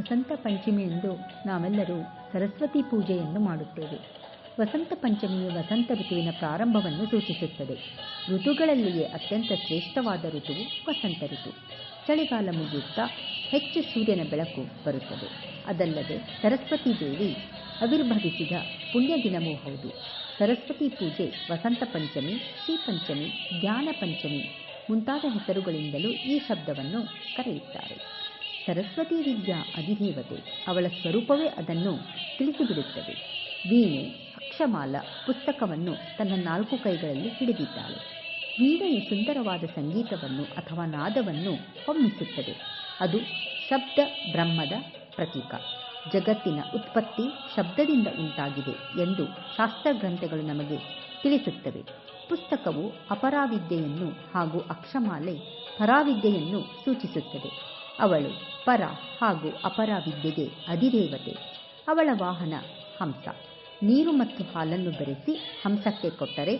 ವಸಂತ ಪಂಚಮಿಯಂದು ನಾವೆಲ್ಲರೂ ಸರಸ್ವತಿ ಪೂಜೆಯನ್ನು ಮಾಡುತ್ತೇವೆ. ವಸಂತ ಪಂಚಮಿಯು ವಸಂತ ಋತುವಿನ ಪ್ರಾರಂಭವನ್ನು ಸೂಚಿಸುತ್ತದೆ. ಋತುಗಳಲ್ಲಿಯೇ ಅತ್ಯಂತ ಶ್ರೇಷ್ಠವಾದ ಋತುವು ವಸಂತ ಋತು. ಚಳಿಗಾಲ ಮುಗಿಯುತ್ತಾ ಹೆಚ್ಚು ಸೂರ್ಯನ ಬೆಳಕು ಬರುತ್ತದೆ. ಅದಲ್ಲದೆ ಸರಸ್ವತಿ ದೇವಿ ಅವಿರ್ಭವಿಸಿದ ಪುಣ್ಯ ದಿನವೂ ಹೌದು. ಸರಸ್ವತಿ ಪೂಜೆ, ವಸಂತ ಪಂಚಮಿ, ಶ್ರೀ ಪಂಚಮಿ ಜ್ಞಾನ ಪಂಚಮಿ ಮುಂತಾದ ಹೆಸರುಗಳಿಂದಲೂ ಈ ಶಬ್ದವನ್ನು ಕರೆಯುತ್ತಾರೆ. ಸರಸ್ವತಿ ವಿದ್ಯಾ ಅಧಿದೇವತೆ. ಅವಳ ಸ್ವರೂಪವೇ ಅದನ್ನು ತಿಳಿಸಿಬಿಡುತ್ತದೆ. ವೀಣೆ ಅಕ್ಷಮಾಲ ಪುಸ್ತಕವನ್ನು ತನ್ನ ನಾಲ್ಕು ಕೈಗಳಲ್ಲಿ ಹಿಡಿದಿದ್ದಾಳೆ. ವೀಣೆಯ ಸುಂದರವಾದ ಸಂಗೀತವನ್ನು ಅಥವಾ ನಾದವನ್ನು ಹೊಮ್ಮಿಸುತ್ತದೆ. ಅದು ಶಬ್ದ ಬ್ರಹ್ಮದ ಪ್ರತೀಕ. ಜಗತ್ತಿನ ಉತ್ಪತ್ತಿ ಶಬ್ದದಿಂದ ಉಂಟಾಗಿದೆ ಎಂದು ಶಾಸ್ತ್ರಗ್ರಂಥಗಳು ನಮಗೆ ತಿಳಿಸುತ್ತವೆ. ಪುಸ್ತಕವು ಅಪರಾವಿದ್ಯೆಯನ್ನು ಹಾಗೂ ಅಕ್ಷಮಾಲೆ ಪರಾವಿದ್ಯೆಯನ್ನು ಸೂಚಿಸುತ್ತದೆ. ಅವಳು ಪರ ಹಾಗೂ ಅಪರ ವಿದ್ಯೆಗೆ ಅಧಿದೇವತೆ. ಅವಳ ವಾಹನ ಹಂಸ. ನೀರು ಮತ್ತು ಹಾಲನ್ನು ಬೆರೆಸಿ ಹಂಸಕ್ಕೆ ಕೊಟ್ಟರೆ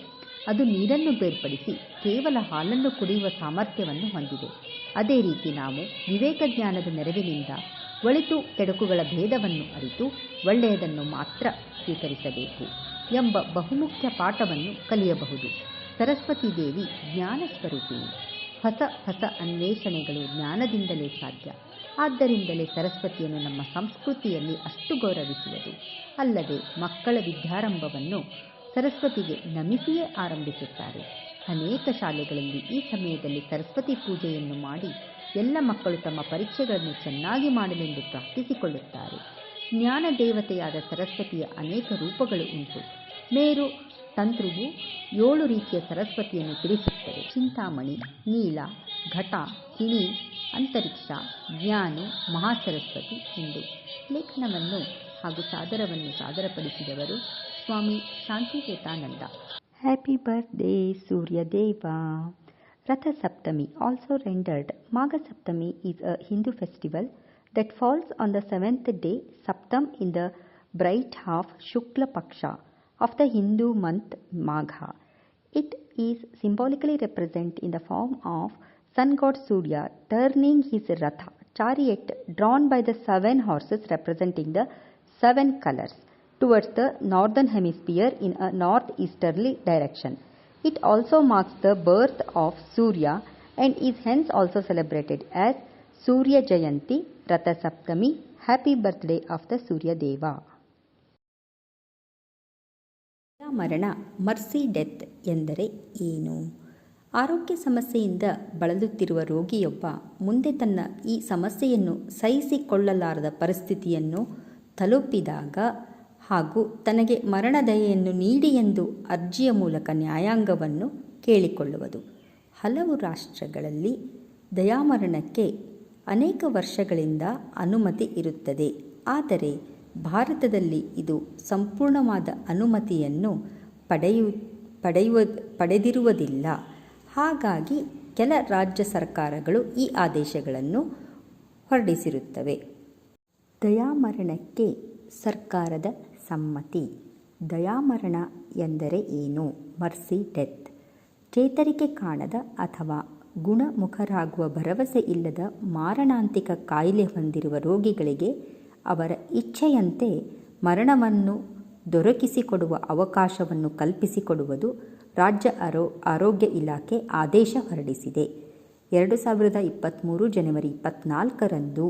ಅದು ನೀರನ್ನು ಬೇರ್ಪಡಿಸಿ ಕೇವಲ ಹಾಲನ್ನು ಕುಡಿಯುವ ಸಾಮರ್ಥ್ಯವನ್ನು ಹೊಂದಿದೆ. ಅದೇ ರೀತಿ ನಾವು ವಿವೇಕ ಜ್ಞಾನದ ನೆರವಿನಿಂದ ಒಳಿತು ಕೆಡುಕುಗಳ ಭೇದವನ್ನು ಅರಿತು ಒಳ್ಳೆಯದನ್ನು ಮಾತ್ರ ಸ್ವೀಕರಿಸಬೇಕು ಎಂಬ ಬಹುಮುಖ್ಯ ಪಾಠವನ್ನು ಕಲಿಯಬಹುದು. ಸರಸ್ವತಿ ದೇವಿ ಜ್ಞಾನ ಸ್ವರೂಪಿಣಿ ಹೊಸ ಹೊಸ ಅನ್ವೇಷಣೆಗಳು ಜ್ಞಾನದಿಂದಲೇ ಸಾಧ್ಯ. ಆದ್ದರಿಂದಲೇ ಸರಸ್ವತಿಯನ್ನು ನಮ್ಮ ಸಂಸ್ಕೃತಿಯಲ್ಲಿ ಅಷ್ಟು ಗೌರವಿಸುವುದು. ಅಲ್ಲದೆ ಮಕ್ಕಳ ವಿದ್ಯಾರಂಭವನ್ನು ಸರಸ್ವತಿಗೆ ನಮಿಸಿಯೇ ಆರಂಭಿಸುತ್ತಾರೆ. ಅನೇಕ ಶಾಲೆಗಳಲ್ಲಿ ಈ ಸಮಯದಲ್ಲಿ ಸರಸ್ವತಿ ಪೂಜೆಯನ್ನು ಮಾಡಿ ಎಲ್ಲ ಮಕ್ಕಳು ತಮ್ಮ ಪರೀಕ್ಷೆಗಳನ್ನು ಚೆನ್ನಾಗಿ ಮಾಡಲೆಂದು ಪ್ರಾರ್ಥಿಸಿಕೊಳ್ಳುತ್ತಾರೆ. ಜ್ಞಾನ ದೇವತೆಯಾದ ಸರಸ್ವತಿಯ ಅನೇಕ ರೂಪಗಳು ಉಂಟು. ಮೇರು ತಂತ್ರುವು ಏಳು ರೀತಿಯ ಸರಸ್ವತಿಯನ್ನು ತಿಳಿಸುತ್ತದೆ. ಚಿಂತಾಮಣಿ, ನೀಲ, ಘಟ ಕಿಣಿ ಅಂತರಿಕ್ಷ, ಜ್ಞಾನಿ, ಮಹಾಸರಸ್ವತಿ ಎಂದು. ಲೇಖನವನ್ನು ಹಾಗೂ ಸಾದರವನ್ನು ಸಾದರಪಡಿಸಿದವರು ಸ್ವಾಮಿ ಶಾಂತಿಕೇತಾನಂದ. Happy birthday Suryadeva. Ratha Rathasaptami also rendered Magha Saptami is a Hindu festival that falls on the seventh day, Saptam, in the bright half Shukla Paksha. Of the Hindu month Magha. It is symbolically represented in the form of sun god Surya turning his Ratha chariot drawn by the seven horses representing the seven colors towards the northern hemisphere in a northeasterly direction. It also marks the birth of Surya and is hence also celebrated as Surya Jayanti Ratha Saptami. Happy birthday of the Surya Deva. ಮರಣ, mercy death ಎಂದರೆ ಏನು? ಆರೋಗ್ಯ ಸಮಸ್ಯೆಯಿಂದ ಬಳಲುತ್ತಿರುವ ರೋಗಿಯೊಬ್ಬ ಮುಂದೆ ತನ್ನ ಈ ಸಮಸ್ಯೆಯನ್ನು ಸಹಿಸಿಕೊಳ್ಳಲಾರದ ಪರಿಸ್ಥಿತಿಯನ್ನು ತಲುಪಿದಾಗ ಹಾಗೂ ತನಗೆ ಮರಣದಯೆಯನ್ನು ನೀಡಿ ಎಂದು ಅರ್ಜಿಯ ಮೂಲಕ ನ್ಯಾಯಾಂಗವನ್ನು ಕೇಳಿಕೊಳ್ಳುವುದು. ಹಲವು ರಾಷ್ಟ್ರಗಳಲ್ಲಿ ದಯಾಮರಣಕ್ಕೆ ಅನೇಕ ವರ್ಷಗಳಿಂದ ಅನುಮತಿ ಇರುತ್ತದೆ. ಆದರೆ ಭಾರತದಲ್ಲಿ ಇದು ಸಂಪೂರ್ಣವಾದ ಅನುಮತಿಯನ್ನು ಪಡೆಯು, ಪಡೆಯುವ, ಪಡೆದಿರುವುದಿಲ್ಲ. ಹಾಗಾಗಿ ಕೆಲ ರಾಜ್ಯ ಸರ್ಕಾರಗಳು ಈ ಆದೇಶಗಳನ್ನು ಹೊರಡಿಸಿರುತ್ತವೆ. ದಯಾಮರಣಕ್ಕೆ ಸರ್ಕಾರದ ಸಮ್ಮತಿ. ದಯಾಮರಣ ಎಂದರೆ ಏನು? Mercy death. ಚೇತರಿಕೆ ಕಾಣದ ಅಥವಾ ಗುಣಮುಖರಾಗುವ ಭರವಸೆ ಇಲ್ಲದ ಮಾರಣಾಂತಿಕ ಕಾಯಿಲೆ ಹೊಂದಿರುವ ರೋಗಿಗಳಿಗೆ ಅವರ ಇಚ್ಛೆಯಂತೆ ಮರಣವನ್ನು ದೊರಕಿಸಿಕೊಡುವ ಅವಕಾಶವನ್ನು ಕಲ್ಪಿಸಿಕೊಡುವುದು ರಾಜ್ಯ ಆರೋ, ಆರೋಗ್ಯ ಇಲಾಖೆ ಆದೇಶ ಹೊರಡಿಸಿದೆ. ಎರಡು ಸಾವಿರದ ಇಪ್ಪತ್ತ್ಮೂರು ಜನವರಿ ಇಪ್ಪತ್ನಾಲ್ಕರಂದು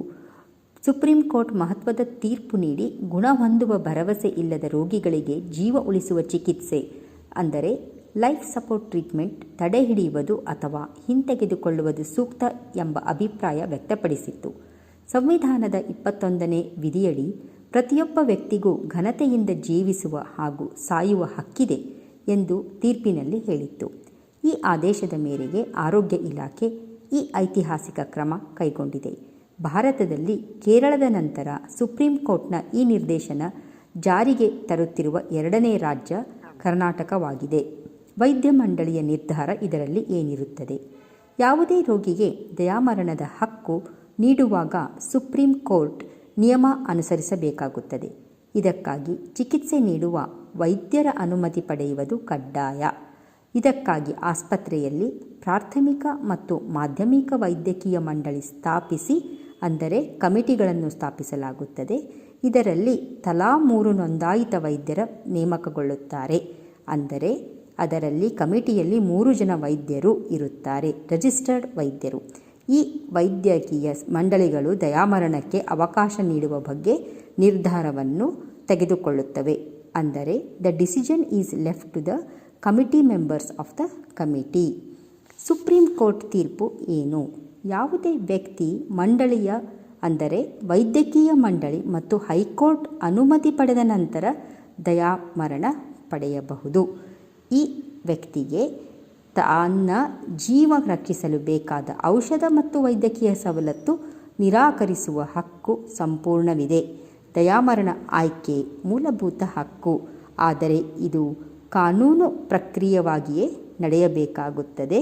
ಸುಪ್ರೀಂ ಕೋರ್ಟ್ ಮಹತ್ವದ ತೀರ್ಪು ನೀಡಿ ಗುಣ ಹೊಂದುವ ಭರವಸೆ ಇಲ್ಲದ ರೋಗಿಗಳಿಗೆ ಜೀವ ಉಳಿಸುವ ಚಿಕಿತ್ಸೆ, ಅಂದರೆ ಲೈಫ್ ಸಪೋರ್ಟ್ ಟ್ರೀಟ್ಮೆಂಟ್ ತಡೆ ಹಿಡಿಯುವುದು ಅಥವಾ ಹಿಂತೆಗೆದುಕೊಳ್ಳುವುದು ಸೂಕ್ತ ಎಂಬ ಅಭಿಪ್ರಾಯ ವ್ಯಕ್ತಪಡಿಸಿತ್ತು. ಸಂವಿಧಾನದ ಇಪ್ಪತ್ತೊಂದನೇ ವಿಧಿಯಡಿ ಪ್ರತಿಯೊಬ್ಬ ವ್ಯಕ್ತಿಗೂ ಘನತೆಯಿಂದ ಜೀವಿಸುವ ಹಾಗೂ ಸಾಯುವ ಹಕ್ಕಿದೆ ಎಂದು ತೀರ್ಪಿನಲ್ಲಿ ಹೇಳಿತ್ತು. ಈ ಆದೇಶದ ಮೇರೆಗೆ ಆರೋಗ್ಯ ಇಲಾಖೆ ಈ ಐತಿಹಾಸಿಕ ಕ್ರಮ ಕೈಗೊಂಡಿದೆ. ಭಾರತದಲ್ಲಿ ಕೇರಳದ ನಂತರ ಸುಪ್ರೀಂ ಕೋರ್ಟ್ನ ಈ ನಿರ್ದೇಶನ ಜಾರಿಗೆ ತರುತ್ತಿರುವ ಎರಡನೇ ರಾಜ್ಯ ಕರ್ನಾಟಕವಾಗಿದೆ. ವೈದ್ಯ ಮಂಡಳಿಯ ನಿರ್ಧಾರ ಇದರಲ್ಲಿ ಏನಿರುತ್ತದೆ? ಯಾವುದೇ ರೋಗಿಗೆ ದಯಾಮರಣದ ಹಕ್ಕು ನೀಡುವಾಗ ಸುಪ್ರೀಂ ಕೋರ್ಟ್ ನಿಯಮ ಅನುಸರಿಸಬೇಕಾಗುತ್ತದೆ. ಇದಕ್ಕಾಗಿ ಚಿಕಿತ್ಸೆ ನೀಡುವ ವೈದ್ಯರ ಅನುಮತಿ ಪಡೆಯುವುದು ಕಡ್ಡಾಯ. ಇದಕ್ಕಾಗಿ ಆಸ್ಪತ್ರೆಯಲ್ಲಿ ಪ್ರಾಥಮಿಕ ಮತ್ತು ಮಾಧ್ಯಮಿಕ ವೈದ್ಯಕೀಯ ಮಂಡಳಿ ಸ್ಥಾಪಿಸಿ, ಅಂದರೆ ಕಮಿಟಿಗಳನ್ನು ಸ್ಥಾಪಿಸಲಾಗುತ್ತದೆ. ಇದರಲ್ಲಿ ತಲಾ ಮೂರು ನೋಂದಾಯಿತ ವೈದ್ಯರ ನೇಮಕಗೊಳ್ಳುತ್ತಾರೆ. ಅಂದರೆ ಅದರಲ್ಲಿ ಕಮಿಟಿಯಲ್ಲಿ ಮೂರು ಜನ ವೈದ್ಯರು ಇರುತ್ತಾರೆ, ರಿಜಿಸ್ಟರ್ಡ್ ವೈದ್ಯರು. ಈ ವೈದ್ಯಕೀಯ ಮಂಡಳಿಗಳು ದಯಾಮರಣಕ್ಕೆ ಅವಕಾಶ ನೀಡುವ ಬಗ್ಗೆ ನಿರ್ಧಾರವನ್ನು ತೆಗೆದುಕೊಳ್ಳುತ್ತವೆ. ಅಂದರೆ, the decision is left to the committee members of the committee supreme court ತೀರ್ಪು ಏನು? ಯಾವುದೇ ವ್ಯಕ್ತಿ ಮಂಡಳಿಯ, ಅಂದರೆ ವೈದ್ಯಕೀಯ ಮಂಡಳಿ ಮತ್ತು ಹೈಕೋರ್ಟ್ ಅನುಮತಿ ಪಡೆದ ನಂತರ ದಯಾಮರಣ ಪಡೆಯಬಹುದು. ಈ ವ್ಯಕ್ತಿಗೆ ತನ್ನ ಜೀವ ರಕ್ಷಿಸಲು ಬೇಕಾದ ಔಷಧ ಮತ್ತು ವೈದ್ಯಕೀಯ ಸವಲತ್ತು ನಿರಾಕರಿಸುವ ಹಕ್ಕು ಸಂಪೂರ್ಣವಿದೆ. ದಯಾಮರಣ ಆಯ್ಕೆ ಮೂಲಭೂತ ಹಕ್ಕು. ಆದರೆ ಇದು ಕಾನೂನು ಪ್ರಕ್ರಿಯೆಯಾಗಿಯೇ ನಡೆಯಬೇಕಾಗುತ್ತದೆ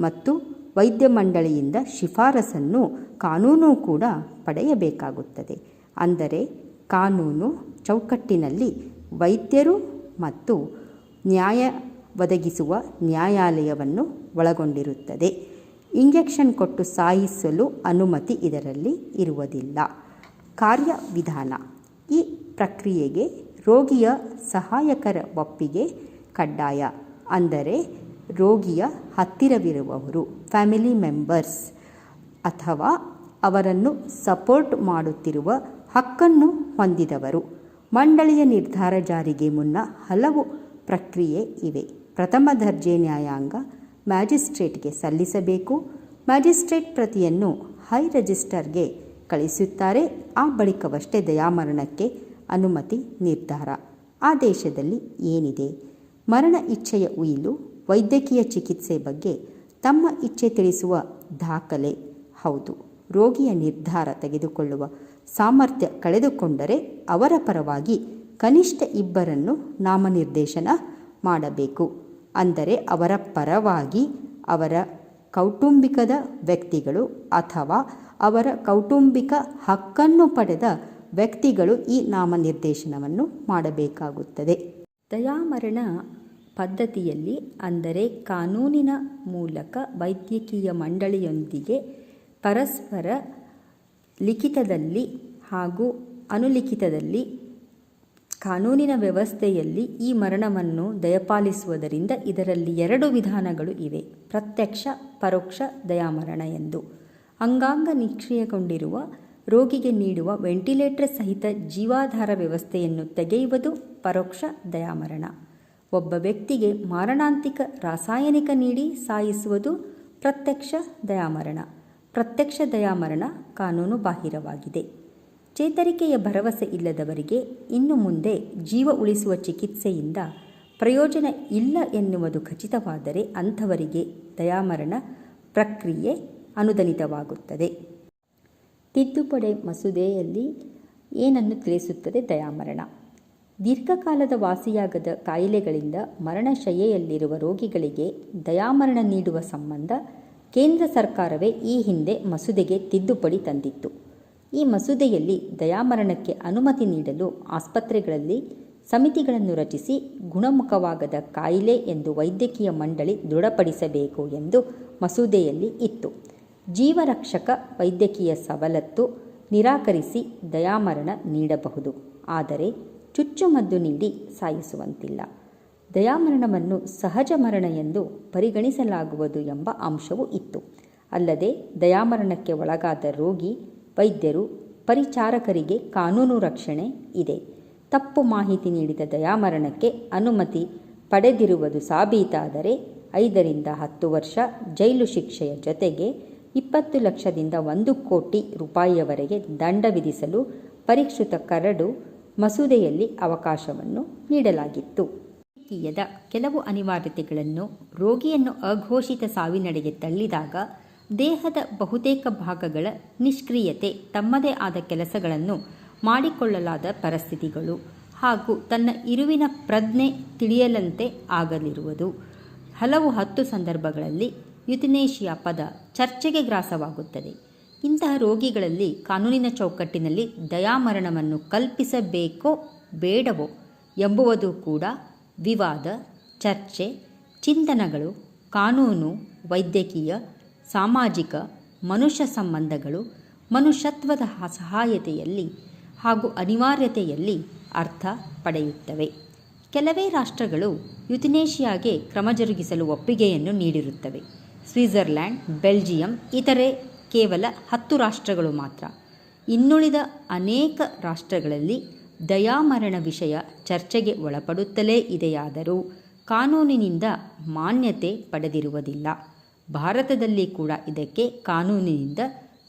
ಮತ್ತು ವೈದ್ಯ ಮಂಡಳಿಯಿಂದ ಶಿಫಾರಸನ್ನು ಕಾನೂನು ಕೂಡ ಪಡೆಯಬೇಕಾಗುತ್ತದೆ. ಅಂದರೆ ಕಾನೂನು ಚೌಕಟ್ಟಿನಲ್ಲಿ ವೈದ್ಯರು ಮತ್ತು ನ್ಯಾಯ ಒದಗಿಸುವ ನ್ಯಾಯಾಲಯವನ್ನು ಒಳಗೊಂಡಿರುತ್ತದೆ. ಇಂಜೆಕ್ಷನ್ ಕೊಟ್ಟು ಸಾಯಿಸಲು ಅನುಮತಿ ಇದರಲ್ಲಿ ಇರುವುದಿಲ್ಲ. ಕಾರ್ಯವಿಧಾನ. ಈ ಪ್ರಕ್ರಿಯೆಗೆ ರೋಗಿಯ ಸಹಾಯಕರ ಒಪ್ಪಿಗೆ ಕಡ್ಡಾಯ. ಅಂದರೆ ರೋಗಿಯ ಹತ್ತಿರವಿರುವವರು, ಫ್ಯಾಮಿಲಿ ಮೆಂಬರ್ಸ್ ಅಥವಾ ಅವರನ್ನು ಸಪೋರ್ಟ್ ಮಾಡುತ್ತಿರುವ ಹಕ್ಕನ್ನು ಹೊಂದಿದವರು. ಮಂಡಳಿಯ ನಿರ್ಧಾರ ಜಾರಿಗೆ ಮುನ್ನ ಹಲವು ಪ್ರಕ್ರಿಯೆ ಇವೆ. ಪ್ರಥಮ ದರ್ಜೆ ನ್ಯಾಯಾಂಗ ಮ್ಯಾಜಿಸ್ಟ್ರೇಟ್ಗೆ ಸಲ್ಲಿಸಬೇಕು. ಮ್ಯಾಜಿಸ್ಟ್ರೇಟ್ ಪ್ರತಿಯನ್ನು ಹೈ ರಿಜಿಸ್ಟರ್ಗೆ ಕಳಿಸುತ್ತಾರೆ. ಆ ಬಳಿಕವಷ್ಟೇ ದಯಾಮರಣಕ್ಕೆ ಅನುಮತಿ ನಿರ್ಧಾರ. ಆದೇಶದಲ್ಲಿ ದೇಶದಲ್ಲಿ ಏನಿದೆ? ಮರಣ ಇಚ್ಛೆಯ ಉಯಿಲು, ವೈದ್ಯಕೀಯ ಚಿಕಿತ್ಸೆ ಬಗ್ಗೆ ತಮ್ಮ ಇಚ್ಛೆ ತಿಳಿಸುವ ದಾಖಲೆ. ಹೌದು, ರೋಗಿಯ ನಿರ್ಧಾರ ತೆಗೆದುಕೊಳ್ಳುವ ಸಾಮರ್ಥ್ಯ ಕಳೆದುಕೊಂಡರೆ ಅವರ ಪರವಾಗಿ ಕನಿಷ್ಠ ಇಬ್ಬರನ್ನು ನಾಮನಿರ್ದೇಶನ ಮಾಡಬೇಕು. ಅಂದರೆ ಅವರ ಪರವಾಗಿ ಅವರ ಕೌಟುಂಬಿಕದ ವ್ಯಕ್ತಿಗಳು ಅಥವಾ ಅವರ ಕೌಟುಂಬಿಕ ಹಕ್ಕನ್ನು ಪಡೆದ ವ್ಯಕ್ತಿಗಳು ಈ ನಾಮನಿರ್ದೇಶನವನ್ನು ಮಾಡಬೇಕಾಗುತ್ತದೆ. ದಯಾಮರಣ ಪದ್ಧತಿಯಲ್ಲಿ ಅಂದರೆ ಕಾನೂನಿನ ಮೂಲಕ ವೈದ್ಯಕೀಯ ಮಂಡಳಿಯೊಂದಿಗೆ ಪರಸ್ಪರ ಲಿಖಿತದಲ್ಲಿ ಹಾಗೂ ಅನುಲಿಖಿತದಲ್ಲಿ ಕಾನೂನಿನ ವ್ಯವಸ್ಥೆಯಲ್ಲಿ ಈ ಮರಣವನ್ನು ದಯಪಾಲಿಸುವುದರಿಂದ ಇದರಲ್ಲಿ ಎರಡು ವಿಧಾನಗಳು ಇವೆ. ಪ್ರತ್ಯಕ್ಷ, ಪರೋಕ್ಷ ದಯಾಮರಣ ಎಂದು. ಅಂಗಾಂಗ ನಿಷ್ಕ್ರಿಯಗೊಂಡಿರುವ, ರೋಗಿಗೆ ನೀಡುವ ವೆಂಟಿಲೇಟರ್ ಸಹಿತ ಜೀವಾಧಾರ ವ್ಯವಸ್ಥೆಯನ್ನು ತೆಗೆಯುವುದು ಪರೋಕ್ಷ ದಯಾಮರಣ. ಒಬ್ಬ ವ್ಯಕ್ತಿಗೆ ಮಾರಣಾಂತಿಕ ರಾಸಾಯನಿಕ ನೀಡಿ ಸಾಯಿಸುವುದು ಪ್ರತ್ಯಕ್ಷ ದಯಾಮರಣ. ಪ್ರತ್ಯಕ್ಷ ದಯಾಮರಣ ಕಾನೂನು ಬಾಹಿರವಾಗಿದೆ. ಚೇತರಿಕೆಯ ಭರವಸೆ ಇಲ್ಲದವರಿಗೆ ಇನ್ನು ಮುಂದೆ ಜೀವ ಉಳಿಸುವ ಚಿಕಿತ್ಸೆಯಿಂದ ಪ್ರಯೋಜನ ಇಲ್ಲ ಎನ್ನುವುದು ಖಚಿತವಾದರೆ ಅಂಥವರಿಗೆ ದಯಾಮರಣ ಪ್ರಕ್ರಿಯೆ ಅನುದನಿತವಾಗುತ್ತದೆ ತಿದ್ದುಪಡಿ ಮಸೂದೆಯಲ್ಲಿ ಏನನ್ನು ತಿಳಿಸುತ್ತದೆ? ದಯಾಮರಣ. ದೀರ್ಘಕಾಲದ ವಾಸಿಯಾಗದ ಕಾಯಿಲೆಗಳಿಂದ ಮರಣಶಯ್ಯೆಯಲ್ಲಿರುವ ರೋಗಿಗಳಿಗೆ ದಯಾಮರಣ ನೀಡುವ ಸಂಬಂಧ ಕೇಂದ್ರ ಸರ್ಕಾರವೇ ಈ ಹಿಂದೆ ಮಸೂದೆಗೆ ತಿದ್ದುಪಡಿ ತಂದಿತ್ತು. ಈ ಮಸೂದೆಯಲ್ಲಿ ದಯಾಮರಣಕ್ಕೆ ಅನುಮತಿ ನೀಡಲು ಆಸ್ಪತ್ರೆಗಳಲ್ಲಿ ಸಮಿತಿಗಳನ್ನು ರಚಿಸಿ ಗುಣಮುಖವಾಗದ ಕಾಯಿಲೆ ಎಂದು ವೈದ್ಯಕೀಯ ಮಂಡಳಿ ದೃಢಪಡಿಸಬೇಕು ಎಂದು ಮಸೂದೆಯಲ್ಲಿ ಇತ್ತು. ಜೀವರಕ್ಷಕ ವೈದ್ಯಕೀಯ ಸವಲತ್ತು ನಿರಾಕರಿಸಿ ದಯಾಮರಣ ನೀಡಬಹುದು. ಆದರೆ ಚುಚ್ಚುಮದ್ದು ನೀಡಿ ಸಾಯಿಸುವಂತಿಲ್ಲ. ದಯಾಮರಣವನ್ನು ಸಹಜ ಮರಣ ಎಂದು ಪರಿಗಣಿಸಲಾಗುವುದು ಎಂಬ ಅಂಶವೂ ಇತ್ತು. ಅಲ್ಲದೆ ದಯಾಮರಣಕ್ಕೆ ಒಳಗಾದ ರೋಗಿ ವೈದ್ಯರು, ಪರಿಚಾರಕರಿಗೆ ಕಾನೂನು ರಕ್ಷಣೆ ಇದೆ. ತಪ್ಪು ಮಾಹಿತಿ ನೀಡಿದ ದಯಾಮರಣಕ್ಕೆ ಅನುಮತಿ ಪಡೆದಿರುವುದು ಸಾಬೀತಾದರೆ ಐದರಿಂದ ಹತ್ತು ವರ್ಷ ಜೈಲು ಶಿಕ್ಷೆಯ ಜೊತೆಗೆ ಇಪ್ಪತ್ತು ಲಕ್ಷದಿಂದ ಒಂದು ಕೋಟಿ ರೂಪಾಯಿಯವರೆಗೆ ದಂಡ ವಿಧಿಸಲು ಪರಿಷ್ಕೃತ ಕರಡು ಮಸೂದೆಯಲ್ಲಿ ಅವಕಾಶವನ್ನು ನೀಡಲಾಗಿತ್ತು. ಕೆಲವು ಅನಿವಾರ್ಯತೆಗಳನ್ನು ರೋಗಿಯನ್ನು ಅಘೋಷಿತ ಸಾವಿನಡೆಗೆ ತಳ್ಳಿದಾಗ ದೇಹದ ಬಹುತೇಕ ಭಾಗಗಳ ನಿಷ್ಕ್ರಿಯತೆ ತಮ್ಮದೇ ಆದ ಕೆಲಸಗಳನ್ನು ಮಾಡಿಕೊಳ್ಳಲಾದ ಪರಿಸ್ಥಿತಿಗಳು ಹಾಗೂ ತನ್ನ ಇರುವಿನ ಪ್ರಜ್ಞೆ ತಿಳಿಯಲಂತೆ ಆಗಲಿರುವುದು. ಹಲವು ಹತ್ತು ಸಂದರ್ಭಗಳಲ್ಲಿ ಯುತಿನೇಷಿಯಾ ಪದ ಚರ್ಚೆಗೆ ಗ್ರಾಸವಾಗುತ್ತದೆ. ಇಂತಹ ರೋಗಿಗಳಲ್ಲಿ ಕಾನೂನಿನ ಚೌಕಟ್ಟಿನಲ್ಲಿ ದಯಾಮರಣವನ್ನು ಕಲ್ಪಿಸಬೇಕೋ ಬೇಡವೋ ಎಂಬುವುದು ಕೂಡ ವಿವಾದ, ಚರ್ಚೆ, ಚಿಂತನಗಳು, ಕಾನೂನು, ವೈದ್ಯಕೀಯ ಸಾಮಾಜಿಕ, ಮನುಷ್ಯ ಸಂಬಂಧಗಳು, ಮನುಷ್ಯತ್ವದ ಸಹಾಯತೆಯಲ್ಲಿ ಹಾಗೂ ಅನಿವಾರ್ಯತೆಯಲ್ಲಿ ಅರ್ಥ ಪಡೆಯುತ್ತವೆ. ಕೆಲವೇ ರಾಷ್ಟ್ರಗಳು ಯುತಿನೇಷಿಯಾಗೆ ಕ್ರಮ ಜರುಗಿಸಲು ಒಪ್ಪಿಗೆಯನ್ನು ನೀಡಿರುತ್ತವೆ. ಸ್ವಿಟ್ಜರ್ಲ್ಯಾಂಡ್, ಬೆಲ್ಜಿಯಂ, ಇತರೆ ಕೇವಲ ಹತ್ತು ರಾಷ್ಟ್ರಗಳು ಮಾತ್ರ. ಇನ್ನುಳಿದ ಅನೇಕ ರಾಷ್ಟ್ರಗಳಲ್ಲಿ ದಯಾಮರಣ ವಿಷಯ ಚರ್ಚೆಗೆ ಒಳಪಡುತ್ತಲೇ ಇದೆಯಾದರೂ ಕಾನೂನಿನಿಂದ ಮಾನ್ಯತೆ ಪಡೆದಿರುವುದಿಲ್ಲ. ಭಾರತದಲ್ಲಿ ಕೂಡ ಇದಕ್ಕೆ ಕಾನೂನಿನಿಂದ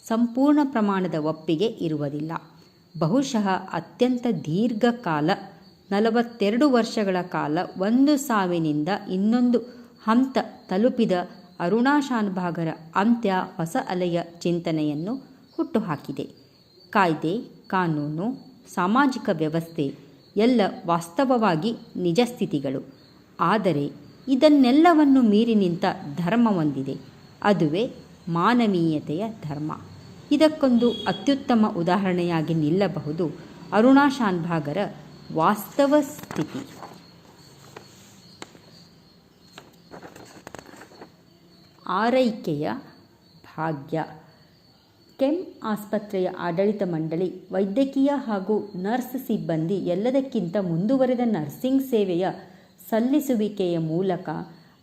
ಸಂಪೂರ್ಣ ಪ್ರಮಾಣದ ಒಪ್ಪಿಗೆ ಇರುವುದಿಲ್ಲ. ಬಹುಶಃ ಅತ್ಯಂತ ದೀರ್ಘಕಾಲ ನಲವತ್ತೆರಡು ವರ್ಷಗಳ ಕಾಲ, ಒಂದು ಸಾವಿನಿಂದ ಇನ್ನೊಂದು ಹಂತ ತಲುಪಿದ ಅರುಣಾ ಶಾನ್ಭಾಗರ ಅಂತ್ಯ ಹೊಸ ಅಲೆಯ ಚಿಂತನೆಯನ್ನು ಹುಟ್ಟುಹಾಕಿದೆ. ಕಾಯ್ದೆ, ಕಾನೂನು, ಸಾಮಾಜಿಕ ವ್ಯವಸ್ಥೆ ಎಲ್ಲ ವಾಸ್ತವವಾಗಿ ನಿಜ ಸ್ಥಿತಿಗಳು ಆದರೆ ಇದನ್ನೆಲ್ಲವನ್ನು ಮೀರಿ ನಿಂತ ಧರ್ಮ ಒಂದಿದೆ. ಅದುವೇ ಮಾನವೀಯತೆಯ ಧರ್ಮ. ಇದಕ್ಕೊಂದು ಅತ್ಯುತ್ತಮ ಉದಾಹರಣೆಯಾಗಿ ನಿಲ್ಲಬಹುದು ಅರುಣಾ ಶಾನ್ಭಾಗರ ವಾಸ್ತವ ಸ್ಥಿತಿ. ಆರೈಕೆಯ ಭಾಗ್ಯ. ಕೆಂ ಆಸ್ಪತ್ರೆಯ ಆಡಳಿತ ಮಂಡಳಿ, ವೈದ್ಯಕೀಯ ಹಾಗೂ ನರ್ಸ್ ಸಿಬ್ಬಂದಿ ಎಲ್ಲದಕ್ಕಿಂತ ಮುಂದುವರೆದ ನರ್ಸಿಂಗ್ ಸೇವೆಯ ಸಲ್ಲಿಸುವಿಕೆಯ ಮೂಲಕ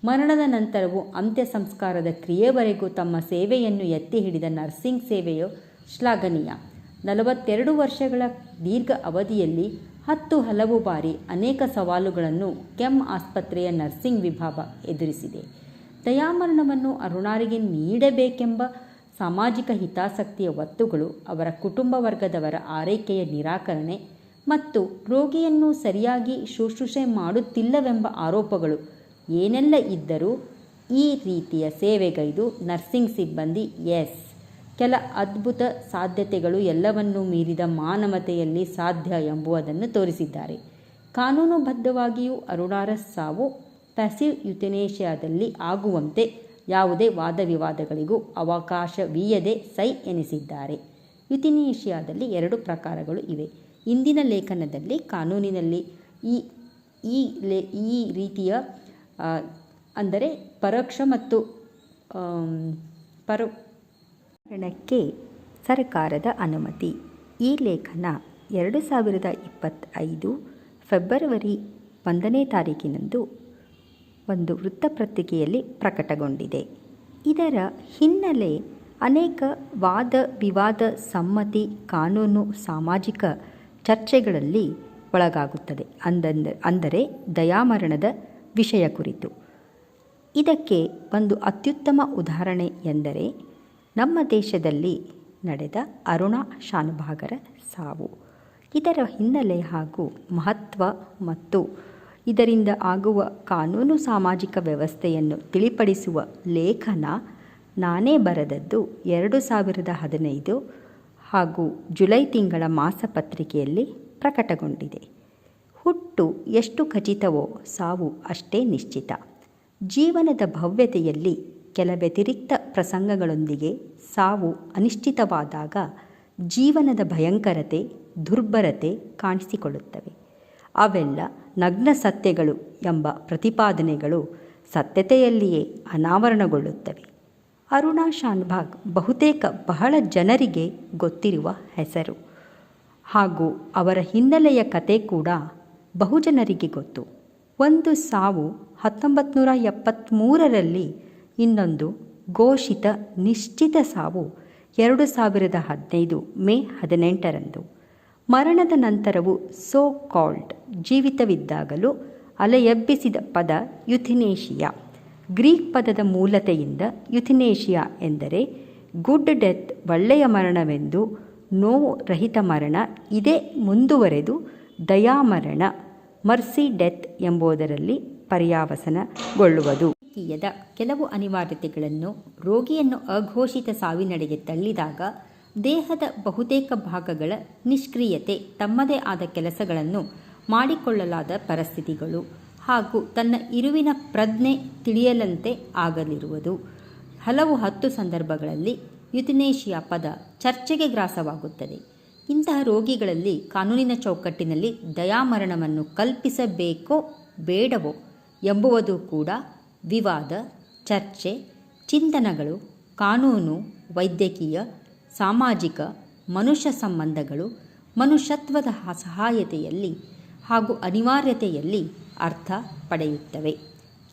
ಮರಣದ ನಂತರವೂ ಅಂತ್ಯ ಸಂಸ್ಕಾರದ ಕ್ರಿಯೆವರೆಗೂ ತಮ್ಮ ಸೇವೆಯನ್ನು ಎತ್ತಿ ಹಿಡಿದ ನರ್ಸಿಂಗ್ ಸೇವೆಯು ಶ್ಲಾಘನೀಯ. ನಲವತ್ತೆರಡು ವರ್ಷಗಳ ದೀರ್ಘ ಅವಧಿಯಲ್ಲಿ ಹತ್ತು ಹಲವು ಬಾರಿ ಅನೇಕ ಸವಾಲುಗಳನ್ನು ಕೆಮ್ ಆಸ್ಪತ್ರೆಯ ನರ್ಸಿಂಗ್ ವಿಭಾಗ ಎದುರಿಸಿದೆ. ದಯಾಮರಣವನ್ನು ಅರುಣಾರಿಗೆ ನೀಡಬೇಕೆಂಬ ಸಾಮಾಜಿಕ ಹಿತಾಸಕ್ತಿಯ ಒತ್ತುಗಳು ಅವರ ಕುಟುಂಬ ವರ್ಗದವರ ಆರೈಕೆಯ ನಿರಾಕರಣೆ ಮತ್ತು ರೋಗಿಯನ್ನು ಸರಿಯಾಗಿ ಶುಶ್ರೂಷೆ ಮಾಡುತ್ತಿಲ್ಲವೆಂಬ ಆರೋಪಗಳು ಏನೆಲ್ಲ ಇದ್ದರೂ ಈ ರೀತಿಯ ಸೇವೆಗೈದು ನರ್ಸಿಂಗ್ ಸಿಬ್ಬಂದಿ ಎಸ್. ಕೆಲ ಅದ್ಭುತ ಸಾಧ್ಯತೆಗಳು ಎಲ್ಲವನ್ನೂ ಮೀರಿದ ಮಾನವತೆಯಲ್ಲಿ ಸಾಧ್ಯ ಎಂಬುದನ್ನು ತೋರಿಸಿದ್ದಾರೆ. ಕಾನೂನುಬದ್ಧವಾಗಿಯೂ ಅರುಣಾರ ಸಾವು ಪ್ಯಾಸಿವ್ ಯುಥನೇಷಿಯಾದಲ್ಲಿ ಆಗುವಂತೆ ಯಾವುದೇ ವಾದವಿವಾದಗಳಿಗೂ ಅವಕಾಶವೀಯದೆ ಸೈ ಎನಿಸಿದ್ದಾರೆ. ಯುಥಿನೇಷಿಯಾದಲ್ಲಿ ಎರಡು ಪ್ರಕಾರಗಳು ಇವೆ. ಇಂದಿನ ಲೇಖನದಲ್ಲಿ, ಕಾನೂನಿನಲ್ಲಿ ಈ ಈ ಲೇ, ಈ ರೀತಿಯ ಅಂದರೆ ಪರೋಕ್ಷ ಮತ್ತು ಪರೋಕ್ಷಣಕ್ಕೆ ಸರ್ಕಾರದ ಅನುಮತಿ. ಈ ಲೇಖನ ಎರಡು ಸಾವಿರದ ಇಪ್ಪತ್ತೈದು ಫೆಬ್ರವರಿ ಒಂದನೇ ತಾರೀಕಿನಂದು ಒಂದು ವೃತ್ತಪತ್ರಿಕೆಯಲ್ಲಿ ಪ್ರಕಟಗೊಂಡಿದೆ. ಇದರ ಹಿನ್ನೆಲೆ ಅನೇಕ ವಾದ ವಿವಾದ ಸಮ್ಮತಿ, ಕಾನೂನು, ಸಾಮಾಜಿಕ ಚರ್ಚೆಗಳಲ್ಲಿ ಒಳಗಾಗುತ್ತದೆ. ಅಂದಂದ, ಅಂದರೆ ದಯಾಮರಣದ ವಿಷಯ ಕುರಿತು. ಇದಕ್ಕೆ ಒಂದು ಅತ್ಯುತ್ತಮ ಉದಾಹರಣೆ ಎಂದರೆ ನಮ್ಮ ದೇಶದಲ್ಲಿ ನಡೆದ ಅರುಣಾ ಶಾನುಭಾಗರ ಸಾವು. ಇದರ ಹಿನ್ನೆಲೆ ಹಾಗೂ ಮಹತ್ವ ಮತ್ತು ಇದರಿಂದ ಆಗುವ ಕಾನೂನು ಸಾಮಾಜಿಕ ವ್ಯವಸ್ಥೆಯನ್ನು ತಿಳಿಪಡಿಸುವ ಲೇಖನ ನಾನೇ ಬರೆದದ್ದು ಎರಡು ಸಾವಿರದ ಹದಿನೈದು ಹಾಗೂ ಜುಲೈ ತಿಂಗಳ ಮಾಸಪತ್ರಿಕೆಯಲ್ಲಿ ಪ್ರಕಟಗೊಂಡಿದೆ. ಹುಟ್ಟು ಎಷ್ಟು ಖಚಿತವೋ ಸಾವು ಅಷ್ಟೇ ನಿಶ್ಚಿತ. ಜೀವನದ ಭವ್ಯತೆಯಲ್ಲಿ ಕೆಲ ವ್ಯತಿರಿಕ್ತ ಪ್ರಸಂಗಗಳೊಂದಿಗೆ ಸಾವು ಅನಿಶ್ಚಿತವಾದಾಗ ಜೀವನದ ಭಯಂಕರತೆ ದುರ್ಬರತೆ ಕಾಣಿಸಿಕೊಳ್ಳುತ್ತವೆ. ಅವೆಲ್ಲ ನಗ್ನ ಸತ್ಯಗಳು ಎಂಬ ಪ್ರತಿಪಾದನೆಗಳು ಸತ್ಯತೆಯಲ್ಲಿಯೇ ಅನಾವರಣಗೊಳ್ಳುತ್ತವೆ. ಅರುಣಾ ಶಾನ್ಭಾಗ್ ಬಹುತೇಕ ಬಹಳ ಜನರಿಗೆ ಗೊತ್ತಿರುವ ಹೆಸರು. ಹಾಗೂ ಅವರ ಹಿನ್ನೆಲೆಯ ಕತೆ ಕೂಡ ಬಹುಜನರಿಗೆ ಗೊತ್ತು. ಒಂದು ಸಾವು ಹತ್ತೊಂಬತ್ತು ನೂರ ಎಪ್ಪತ್ತ್ಮೂರರಲ್ಲಿ ಇನ್ನೊಂದು ಘೋಷಿತ ನಿಶ್ಚಿತ ಸಾವು ಎರಡು ಸಾವಿರದ ಹದಿನೈದು ಮೇ ಹದಿನೆಂಟರಂದು. ಮರಣದ ನಂತರವೂ ಸೋ ಕಾಲ್ಡ್ ಜೀವಿತವಿದ್ದಾಗಲೂ ಅಲೆಯಬ್ಬಿಸಿದ ಪದ ಯುಥಿನೇಷಿಯಾ ಗ್ರೀಕ್ ಪದದ ಮೂಲತೆಯಿಂದ ಯುಥಿನೇಷಿಯಾ ಎಂದರೆ ಗುಡ್ ಡೆತ್, ಒಳ್ಳೆಯ ಮರಣವೆಂದು, ನೋವು ರಹಿತ ಮರಣ, ಇದೇ ಮುಂದುವರೆದು ದಯಾಮರಣ, ಮರ್ಸಿ ಡೆತ್ ಎಂಬುದರಲ್ಲಿ ಪರ್ಯಾವಸನಗೊಳ್ಳುವುದು. ರಾಜಕೀಯದ ಕೆಲವು ಅನಿವಾರ್ಯತೆಗಳನ್ನು ರೋಗಿಯನ್ನು ಅಘೋಷಿತ ಸಾವಿನಡೆಗೆ ತಳ್ಳಿದಾಗ ದೇಹದ ಬಹುತೇಕ ಭಾಗಗಳ ನಿಷ್ಕ್ರಿಯತೆ ತಮ್ಮದೇ ಆದ ಕೆಲಸಗಳನ್ನು ಮಾಡಿಕೊಳ್ಳಲಾದ ಪರಿಸ್ಥಿತಿಗಳು. ಹಾಗೂ ತನ್ನ ಇರುವಿನ ಪ್ರಜ್ಞೆ ತಿಳಿಯಲಂತೆ ಆಗಲಿರುವುದು. ಹಲವು ಹತ್ತು ಸಂದರ್ಭಗಳಲ್ಲಿ ಯುತಿನೇಶಿಯ ಪದ ಚರ್ಚೆಗೆ ಗ್ರಾಸವಾಗುತ್ತದೆ. ಇಂತಹ ರೋಗಿಗಳಲ್ಲಿ ಕಾನೂನಿನ ಚೌಕಟ್ಟಿನಲ್ಲಿ ದಯಾಮರಣವನ್ನು ಕಲ್ಪಿಸಬೇಕೋ ಬೇಡವೋ ಎಂಬುವುದು ಕೂಡ ವಿವಾದ, ಚರ್ಚೆ, ಚಿಂತನಗಳು, ಕಾನೂನು, ವೈದ್ಯಕೀಯ, ಸಾಮಾಜಿಕ, ಮನುಷ್ಯ ಸಂಬಂಧಗಳು, ಮನುಷ್ಯತ್ವದ ಸಹಾಯತೆಯಲ್ಲಿ ಹಾಗೂ ಅನಿವಾರ್ಯತೆಯಲ್ಲಿ ಅರ್ಥ ಪಡೆಯುತ್ತವೆ.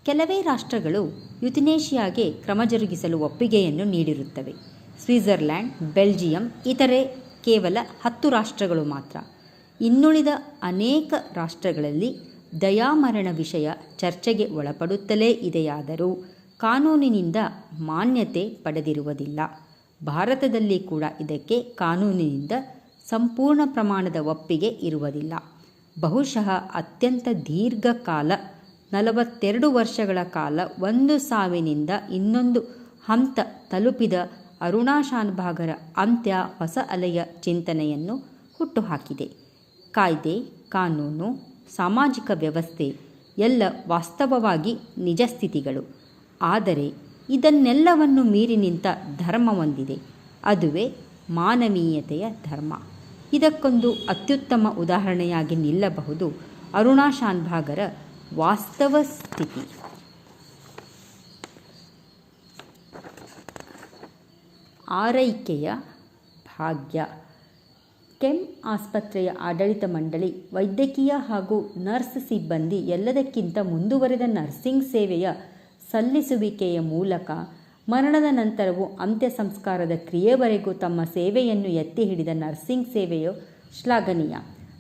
ಕೆಲವೇ ರಾಷ್ಟ್ರಗಳು ಯುತಿನೇಷಿಯಾಗೆ ಕ್ರಮ ಜರುಗಿಸಲು ಒಪ್ಪಿಗೆಯನ್ನು ನೀಡಿರುತ್ತವೆ. ಸ್ವಿಟ್ಜರ್ಲ್ಯಾಂಡ್, ಬೆಲ್ಜಿಯಂ, ಇತರೆ ಕೇವಲ ಹತ್ತು ರಾಷ್ಟ್ರಗಳು ಮಾತ್ರ. ಇನ್ನುಳಿದ ಅನೇಕ ರಾಷ್ಟ್ರಗಳಲ್ಲಿ ದಯಾಮರಣ ವಿಷಯ ಚರ್ಚೆಗೆ ಒಳಪಡುತ್ತಲೇ ಇದೆಯಾದರೂ ಕಾನೂನಿನಿಂದ ಮಾನ್ಯತೆ ಪಡೆದಿರುವುದಿಲ್ಲ. ಭಾರತದಲ್ಲಿ ಕೂಡ ಇದಕ್ಕೆ ಕಾನೂನಿನಿಂದ ಸಂಪೂರ್ಣ ಪ್ರಮಾಣದ ಒಪ್ಪಿಗೆ ಇರುವುದಿಲ್ಲ. ಬಹುಶಃ ಅತ್ಯಂತ ದೀರ್ಘಕಾಲ ನಲವತ್ತೆರಡು ವರ್ಷಗಳ ಕಾಲ, ಒಂದು ಸಾವಿನಿಂದ ಇನ್ನೊಂದು ಹಂತ ತಲುಪಿದ ಅರುಣಾಶಾನ್ಭಾಗರ ಅಂತ್ಯ ಹೊಸ ಅಲೆಯ ಚಿಂತನೆಯನ್ನು ಹುಟ್ಟುಹಾಕಿದೆ. ಕಾಯ್ದೆ, ಕಾನೂನು, ಸಾಮಾಜಿಕ ವ್ಯವಸ್ಥೆ ಎಲ್ಲ ವಾಸ್ತವವಾಗಿ ನಿಜ ಸ್ಥಿತಿಗಳು. ಆದರೆ ಇದನ್ನೆಲ್ಲವನ್ನು ಮೀರಿ ನಿಂತ ಧರ್ಮವೊಂದಿದೆ ಅದುವೇ ಮಾನವೀಯತೆಯ ಧರ್ಮ. ಇದಕ್ಕೊಂದು ಅತ್ಯುತ್ತಮ ಉದಾಹರಣೆಯಾಗಿ ನಿಲ್ಲಬಹುದು ಅರುಣಾಶಾನ್ಭಾಗರ ವಾಸ್ತವ ಸ್ಥಿತಿ. ಆರೈಕೆಯ ಭಾಗ್ಯ. ಕೆಮ್ ಆಸ್ಪತ್ರೆಯ ಆಡಳಿತ ಮಂಡಳಿ, ವೈದ್ಯಕೀಯ ಹಾಗೂ ನರ್ಸ್ ಸಿಬ್ಬಂದಿ ಎಲ್ಲದಕ್ಕಿಂತ ಮುಂದುವರೆದ ನರ್ಸಿಂಗ್ ಸೇವೆಯ ಸಲ್ಲಿಸುವಿಕೆಯ ಮೂಲಕ ಮರಣದ ನಂತರವೂ ಅಂತ್ಯ ಸಂಸ್ಕಾರದ ಕ್ರಿಯೆವರೆಗೂ ತಮ್ಮ ಸೇವೆಯನ್ನು ಎತ್ತಿ ಹಿಡಿದ ನರ್ಸಿಂಗ್ ಸೇವೆಯು ಶ್ಲಾಘನೀಯ.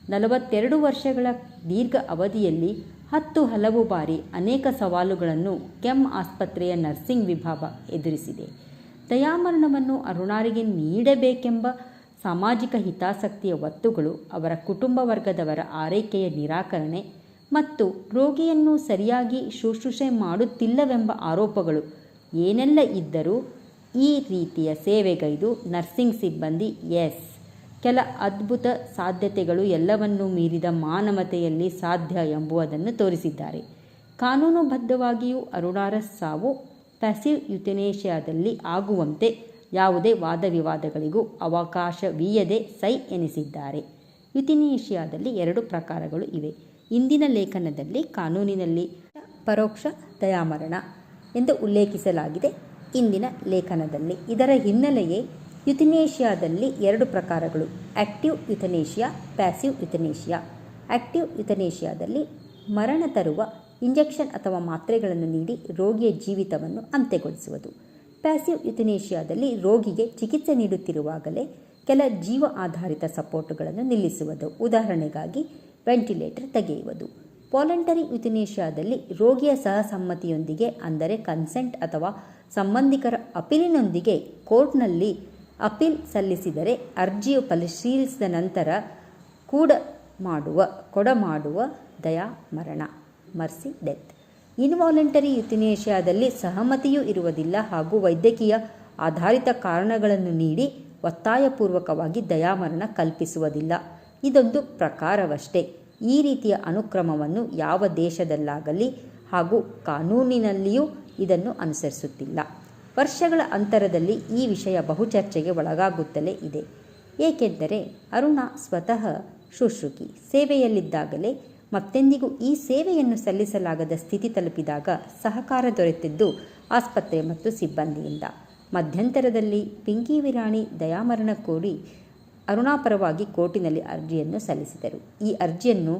ನಲವತ್ತೆರಡು ವರ್ಷಗಳ ದೀರ್ಘ ಅವಧಿಯಲ್ಲಿ ಹತ್ತು ಹಲವು ಬಾರಿ ಅನೇಕ ಸವಾಲುಗಳನ್ನು ಕೆಮ್ ಆಸ್ಪತ್ರೆಯ ನರ್ಸಿಂಗ್ ವಿಭಾಗ ಎದುರಿಸಿದೆ. ದಯಾಮರಣವನ್ನು ಅರುಣಾರಿಗೆ ನೀಡಬೇಕೆಂಬ ಸಾಮಾಜಿಕ ಹಿತಾಸಕ್ತಿಯ ಒತ್ತುಗಳು, ಅವರ ಕುಟುಂಬ ವರ್ಗದವರ ಆರೈಕೆಯ ನಿರಾಕರಣೆ ಮತ್ತು ರೋಗಿಯನ್ನು ಸರಿಯಾಗಿ ಶುಶ್ರೂಷೆ ಮಾಡುತ್ತಿಲ್ಲವೆಂಬ ಆರೋಪಗಳು ಏನೆಲ್ಲ ಇದ್ದರೂ ಈ ರೀತಿಯ ಸೇವೆಗೈದು ನರ್ಸಿಂಗ್ ಸಿಬ್ಬಂದಿ, ಎಸ್. ಕೆಲ ಅದ್ಭುತ ಸಾಧ್ಯತೆಗಳು ಎಲ್ಲವನ್ನೂ ಮೀರಿದ ಮಾನವತೆಯಲ್ಲಿ ಸಾಧ್ಯ ಎಂಬುದನ್ನು ತೋರಿಸಿದ್ದಾರೆ. ಕಾನೂನುಬದ್ಧವಾಗಿಯೂ ಅರುಣಾರಸ್ ಸಾವು ಪ್ಯಾಸಿವ್ ಯುಥನೇಷಿಯಾದಲ್ಲಿ ಆಗುವಂತೆ ಯಾವುದೇ ವಾದವಿವಾದಗಳಿಗೂ ಅವಕಾಶವೀಯದೆ ಸೈ ಎನಿಸಿದ್ದಾರೆ. ಯುಥಿನೇಷಿಯಾದಲ್ಲಿ ಎರಡು ಪ್ರಕಾರಗಳು ಇವೆ. ಇಂದಿನ ಲೇಖನದಲ್ಲಿ ಕಾನೂನಿನಲ್ಲಿ ಪರೋಕ್ಷ ದಯಾಮರಣ ಎಂದು ಉಲ್ಲೇಖಿಸಲಾಗಿದೆ. ಇಂದಿನ ಲೇಖನದಲ್ಲಿ ಇದರ ಹಿನ್ನೆಲೆಯೇ ಯುಥನೇಷಿಯಾದಲ್ಲಿ ಎರಡು ಪ್ರಕಾರಗಳು, active euthanasia, passive euthanasia. Active ಯುಥನೇಷಿಯಾದಲ್ಲಿ ಮರಣ ತರುವ, ಇಂಜೆಕ್ಷನ್ ಅಥವಾ ಮಾತ್ರೆಗಳನ್ನು ನೀಡಿ ರೋಗಿಯ ಜೀವಿತವನ್ನು ಅಂತ್ಯಗೊಳಿಸುವುದು. ಪ್ಯಾಸಿವ್ ಯುಥನೇಷಿಯಾದಲ್ಲಿ ರೋಗಿಗೆ ಚಿಕಿತ್ಸೆ ನೀಡುತ್ತಿರುವಾಗಲೇ ಕೆಲ ಜೀವ ಆಧಾರಿತ ಸಪೋರ್ಟ್ಗಳನ್ನು ನಿಲ್ಲಿಸುವುದು, ಉದಾಹರಣೆಗಾಗಿ ವೆಂಟಿಲೇಟರ್ ತೆಗೆಯುವುದು. ವಾಲಂಟರಿ ಯುಥನೇಷ್ಯಾದಲ್ಲಿ ರೋಗಿಯ ಸಹಸಮ್ಮತಿಯೊಂದಿಗೆ, ಅಂದರೆ ಕನ್ಸೆಂಟ್ ಅಥವಾ ಸಂಬಂಧಿಕರ ಅಪೀಲಿನೊಂದಿಗೆ ಕೋರ್ಟ್ನಲ್ಲಿ ಅಪೀಲ್ ಸಲ್ಲಿಸಿದರೆ ಅರ್ಜಿಯು ಪರಿಶೀಲಿಸಿದ ನಂತರ ಕೂಡ ಮಾಡುವ, ಕೊಡ ಮಾಡುವ ದಯಾ ಮರಣ, ಮರ್ಸಿ ಡೆತ್. ಇನ್ವಾಲಂಟರಿ ಯುಥಿನೇಷಿಯಾದಲ್ಲಿ ಸಹಮತಿಯೂ ಇರುವುದಿಲ್ಲ ಹಾಗೂ ವೈದ್ಯಕೀಯ ಆಧಾರಿತ ಕಾರಣಗಳನ್ನು ನೀಡಿ ಒತ್ತಾಯಪೂರ್ವಕವಾಗಿ ದಯಾಮರಣ ಕಲ್ಪಿಸುವುದಿಲ್ಲ. ಇದೊಂದು ಪ್ರಕಾರವಷ್ಟೇ. ಈ ರೀತಿಯ ಅನುಕ್ರಮವನ್ನು ಯಾವ ದೇಶದಲ್ಲಾಗಲಿ ಹಾಗೂ ಕಾನೂನಿನಲ್ಲಿಯೂ ಇದನ್ನು ಅನುಸರಿಸುತ್ತಿಲ್ಲ. ವರ್ಷಗಳ ಅಂತರದಲ್ಲಿ ಈ ವಿಷಯ ಬಹುಚರ್ಚೆಗೆ ಒಳಗಾಗುತ್ತಲೇ ಇದೆ. ಏಕೆಂದರೆ ಅರುಣ ಸ್ವತಃ ಶುಶ್ರುಕಿ ಸೇವೆಯಲ್ಲಿದ್ದಾಗಲೇ ಮತ್ತೆಂದಿಗೂ ಈ ಸೇವೆಯನ್ನು ಸಲ್ಲಿಸಲಾಗದ ಸ್ಥಿತಿ ತಲುಪಿದಾಗ ಸಹಕಾರ ದೊರೆತಿದ್ದು ಆಸ್ಪತ್ರೆ ಮತ್ತು ಸಿಬ್ಬಂದಿಯಿಂದ. ಮಧ್ಯಂತರದಲ್ಲಿ ಪಿಂಕಿ ವಿರಾಣಿ ದಯಾಮರಣ ಕೋರಿ ಅರುಣಾಪರವಾಗಿ ಕೋರ್ಟಿನಲ್ಲಿ ಅರ್ಜಿಯನ್ನು ಸಲ್ಲಿಸಿದರು. ಈ ಅರ್ಜಿಯನ್ನು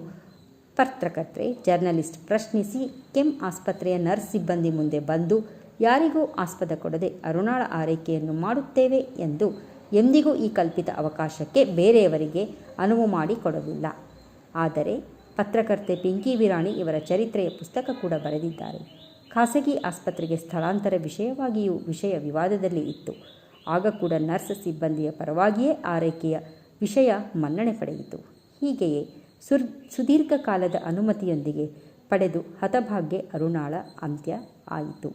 ಪತ್ರಕರ್ತೆ, ಜರ್ನಲಿಸ್ಟ್ ಪ್ರಶ್ನಿಸಿ ಕೆಮ್ ಆಸ್ಪತ್ರೆಯ ನರ್ಸ್ ಸಿಬ್ಬಂದಿ ಮುಂದೆ ಬಂದು, ಯಾರಿಗೂ ಆಸ್ಪದ ಕೊಡದೆ ಅರುಣಾಳ ಆರೈಕೆಯನ್ನು ಮಾಡುತ್ತೇವೆ ಎಂದು ಎಂದಿಗೂ ಈ ಕಲ್ಪಿತ ಅವಕಾಶಕ್ಕೆ ಬೇರೆಯವರಿಗೆ ಅನುವು ಮಾಡಿಕೊಡಲಿಲ್ಲ ಆದರೆ ಪತ್ರಕರ್ತೆ ಪಿಂಕಿ ವಿರಾಣಿ ಇವರ ಚರಿತ್ರೆಯ ಪುಸ್ತಕ ಕೂಡ ಬರೆದಿದ್ದಾರೆ. ಖಾಸಗಿ ಆಸ್ಪತ್ರೆಗೆ ಸ್ಥಳಾಂತರ ವಿಷಯವಾಗಿಯೂ ವಿಷಯ ವಿವಾದದಲ್ಲಿ ಇತ್ತು. ಆಗ ಕೂಡ ನರ್ಸ್ ಸಿಬ್ಬಂದಿಯ ಪರವಾಗಿಯೇ ಆರೈಕೆಯ ವಿಷಯ ಮನ್ನಣೆ ಪಡೆಯಿತು. ಹೀಗೆಯೇ ಸುರ್ ಸುದೀರ್ಘ ಕಾಲದ ಅನುಮತಿಯೊಂದಿಗೆ ಪಡೆದು ಹತಭಾಗ್ಯ ಅರುಣಾಳ ಅಂತ್ಯ ಆಯಿತು.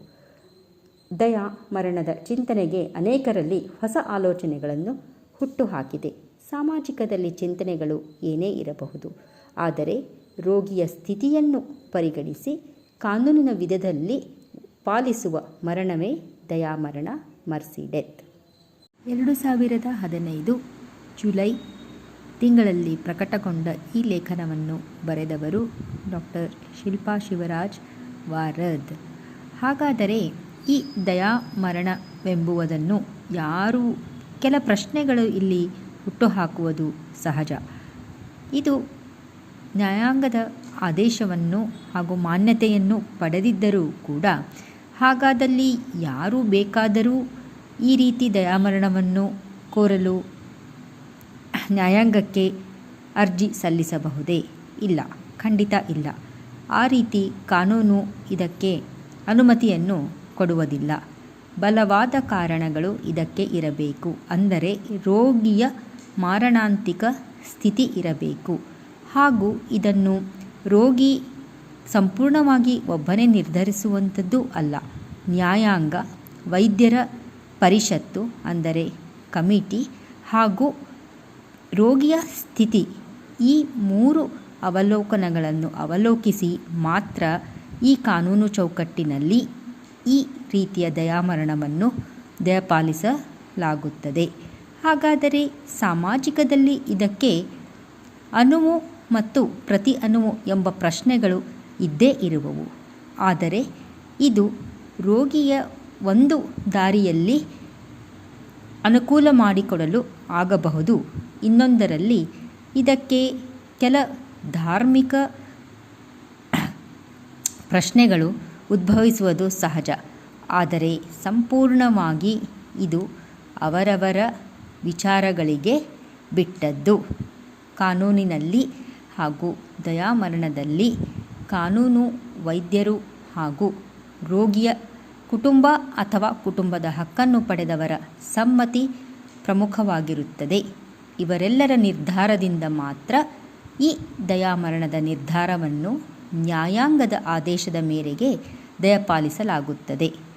ದಯಾ ಮರಣದ ಚಿಂತನೆಗೆ ಅನೇಕರಲ್ಲಿ ಹೊಸ ಆಲೋಚನೆಗಳನ್ನು ಹುಟ್ಟುಹಾಕಿದೆ. ಸಾಮಾಜಿಕದಲ್ಲಿ ಚಿಂತನೆಗಳು ಏನೇ ಇರಬಹುದು, ಆದರೆ ರೋಗಿಯ ಸ್ಥಿತಿಯನ್ನು ಪರಿಗಣಿಸಿ ಕಾನೂನಿನ ವಿಧದಲ್ಲಿ ಪಾಲಿಸುವ ಮರಣವೇ ದಯಾಮರಣ, ಮರ್ಸಿ ಡೆತ್. ಎರಡು ಸಾವಿರದ ಹದಿನೈದು ಜುಲೈ ತಿಂಗಳಲ್ಲಿ ಪ್ರಕಟಗೊಂಡ ಈ ಲೇಖನವನ್ನು ಬರೆದವರು ಡಾಕ್ಟರ್ ಶಿಲ್ಪಾ ಶಿವರಾಜ್ ವಾರದ್. ಹಾಗಾದರೆ ಈ ದಯಾ ಮರಣವೆಂಬುವುದನ್ನು ಯಾರು, ಕೆಲ ಪ್ರಶ್ನೆಗಳು ಇಲ್ಲಿ ಹುಟ್ಟುಹಾಕುವುದು ಸಹಜ. ಇದು ನ್ಯಾಯಾಂಗದ ಆದೇಶವನ್ನು ಹಾಗೂ ಮಾನ್ಯತೆಯನ್ನು ಪಡೆದಿದ್ದರೂ ಕೂಡ ಹಾಗಾದಲ್ಲಿ ಯಾರು ಬೇಕಾದರೂ ಈ ರೀತಿ ದಯಾಮರಣವನ್ನು ಕೋರಲು ನ್ಯಾಯಾಂಗಕ್ಕೆ ಅರ್ಜಿ ಸಲ್ಲಿಸಬಹುದೇ? ಇಲ್ಲ. ಖಂಡಿತ ಇಲ್ಲ. ಆ ರೀತಿ ಕಾನೂನು ಇದಕ್ಕೆ ಅನುಮತಿಯನ್ನು ಕೊಡುವುದಿಲ್ಲ. ಬಲವಾದ ಕಾರಣಗಳು ಇದಕ್ಕೆ ಇರಬೇಕು. ಅಂದರೆ ರೋಗಿಯ ಮಾರಣಾಂತಿಕ ಸ್ಥಿತಿ ಇರಬೇಕು. ಹಾಗೂ ಇದನ್ನು ರೋಗಿ ಸಂಪೂರ್ಣವಾಗಿ ಒಬ್ಬನೇ ನಿರ್ಧರಿಸುವಂಥದ್ದು ಅಲ್ಲ. ನ್ಯಾಯಾಂಗ ವೈದ್ಯರ ಪರಿಷತ್ತು ಅಂದರೆ ಕಮಿಟಿ ಹಾಗೂ ರೋಗಿಯ ಸ್ಥಿತಿ ಈ ಮೂರು ಅವಲೋಕನಗಳನ್ನು ಅವಲೋಕಿಸಿ ಮಾತ್ರ ಈ ಕಾನೂನು ಚೌಕಟ್ಟಿನಲ್ಲಿ ಈ ರೀತಿಯ ದಯಾಮರಣವನ್ನು ದಯಪಾಲಿಸಲಾಗುತ್ತದೆ. ಹಾಗಾದರೆ ಸಾಮಾಜಿಕದಲ್ಲಿ ಇದಕ್ಕೆ ಅನುವು ಮತ್ತು ಪ್ರತಿ ಅನುವು ಎಂಬ ಪ್ರಶ್ನೆಗಳು ಇದ್ದೇ ಇರುವವು. ಆದರೆ ಇದು ರೋಗಿಯ ಒಂದು ದಾರಿಯಲ್ಲಿ ಅನುಕೂಲ ಮಾಡಿಕೊಡಲು ಆಗಬಹುದು. ಇನ್ನೊಂದರಲ್ಲಿ ಇದಕ್ಕೆ ಕೆಲ ಧಾರ್ಮಿಕ ಪ್ರಶ್ನೆಗಳು ಉದ್ಭವಿಸುವುದು ಸಹಜ. ಆದರೆ ಸಂಪೂರ್ಣವಾಗಿ ಇದು ಅವರವರ ವಿಚಾರಗಳಿಗೆ ಬಿಟ್ಟದ್ದು. ಕಾನೂನಿನಲ್ಲಿ ಹಾಗೂ ದಯಾಮರಣದಲ್ಲಿ ಕಾನೂನು ವೈದ್ಯರು ಹಾಗೂ ರೋಗಿಯ ಕುಟುಂಬ ಅಥವಾ ಕುಟುಂಬದ ಹಕ್ಕನ್ನು ಪಡೆದವರ ಸಮ್ಮತಿ ಪ್ರಮುಖವಾಗಿರುತ್ತದೆ. ಇವರೆಲ್ಲರ ನಿರ್ಧಾರದಿಂದ ಮಾತ್ರ ಈ ದಯಾಮರಣದ ನಿರ್ಧಾರವನ್ನು ನ್ಯಾಯಾಂಗದ ಆದೇಶದ ಮೇರೆಗೆ ದಯಪಾಲಿಸಲಾಗುತ್ತದೆ.